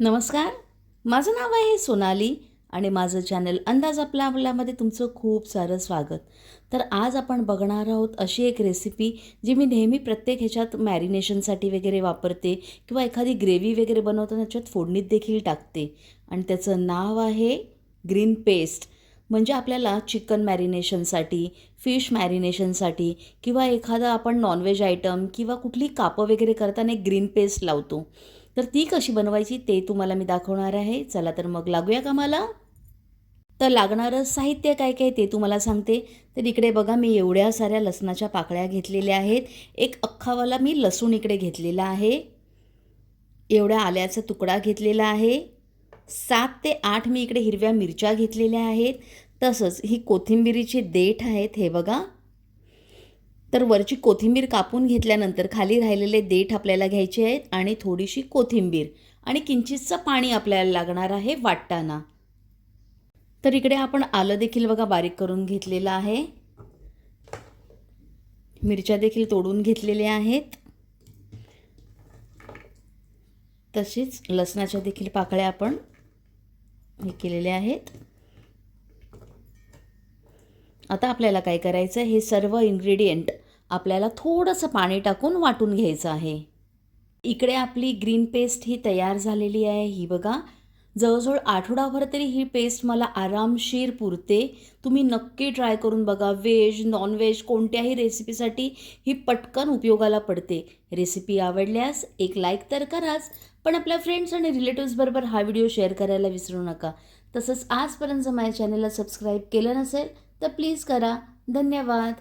नमस्कार. माझं नाव आहे सोनाली आणि माझं चॅनल अंदाज आपला आपल्यामध्ये तुमचं खूप सारं स्वागत. तर आज आपण बघणार आहोत अशी एक रेसिपी जी मी नेहमी प्रत्येक ह्याच्यात मॅरिनेशनसाठी वगैरे वापरते किंवा एखादी ग्रेव्ही वगैरे बनवताना त्याच्यात फोडणीत देखील टाकते. आणि त्याचं नाव आहे ग्रीन पेस्ट म्हणजे आपल्याला चिकन मॅरिनेशनसाठी फिश मॅरिनेशनसाठी किंवा एखादा आपण नॉनव्हेज आयटम किंवा कुठली कापं वगैरे करताना एक ग्रीन पेस्ट लावतो. तर ती कशी बनवायची ते तुम्हाला मी दाखवणार आहे. चला तर मग लागूया का मला तर लागणारं साहित्य काय काय ते तुम्हाला सांगते. तर इकडे बघा मी एवढ्या साऱ्या लसणाच्या पाकळ्या घेतलेल्या आहेत. एक अख्खावाला मी लसूण इकडे घेतलेला आहे. एवढ्या आल्याचा तुकडा घेतलेला आहे. सात ते आठ मी इकडे हिरव्या मिरच्या घेतलेल्या आहेत. तसंच ही कोथिंबिरीची देठ आहेत हे बघा. तर वरची कोथिंबीर कापून घेतल्यानंतर खाली राहिलेले देठ आपल्याला घ्यायचे आहेत आणि थोडीशी कोथिंबीर आणि किंचितचं पाणी आपल्याला लागणार आहे वाटताना. तर इकडे आपण आलं देखील बघा बारीक करून घेतलेलं आहे. मिरच्या देखील तोडून घेतलेल्या आहेत. तसेच लसणाच्या देखील पाकळ्या आपण हे केलेल्या आहेत. आता आपल्याला काय करायचं हे सर्व इन्ग्रेडियंट आपल्याला थोडंसं पाणी टाकून वाटून घ्यायचं आहे. इकडे आपली ग्रीन पेस्ट ही तयार झालेली आहे. ही बघा जवळजवळ आठवडाभर तरी ही पेस्ट मला आरामशीर पुरते. तुम्ही नक्की ट्राय करून बघा व्हेज नॉनव्हेज कोणत्याही रेसिपीसाठी ही पटकन उपयोगाला पडते. रेसिपी आवडल्यास एक लाईक तर कराच पण आपल्या फ्रेंड्स आणि रिलेटिव्सबरोबर हा व्हिडिओ शेअर करायला विसरू नका. तसंच आजपर्यंत जर माझ्या चॅनलला सबस्क्राईब केलं नसेल तर प्लीज करा. धन्यवाद.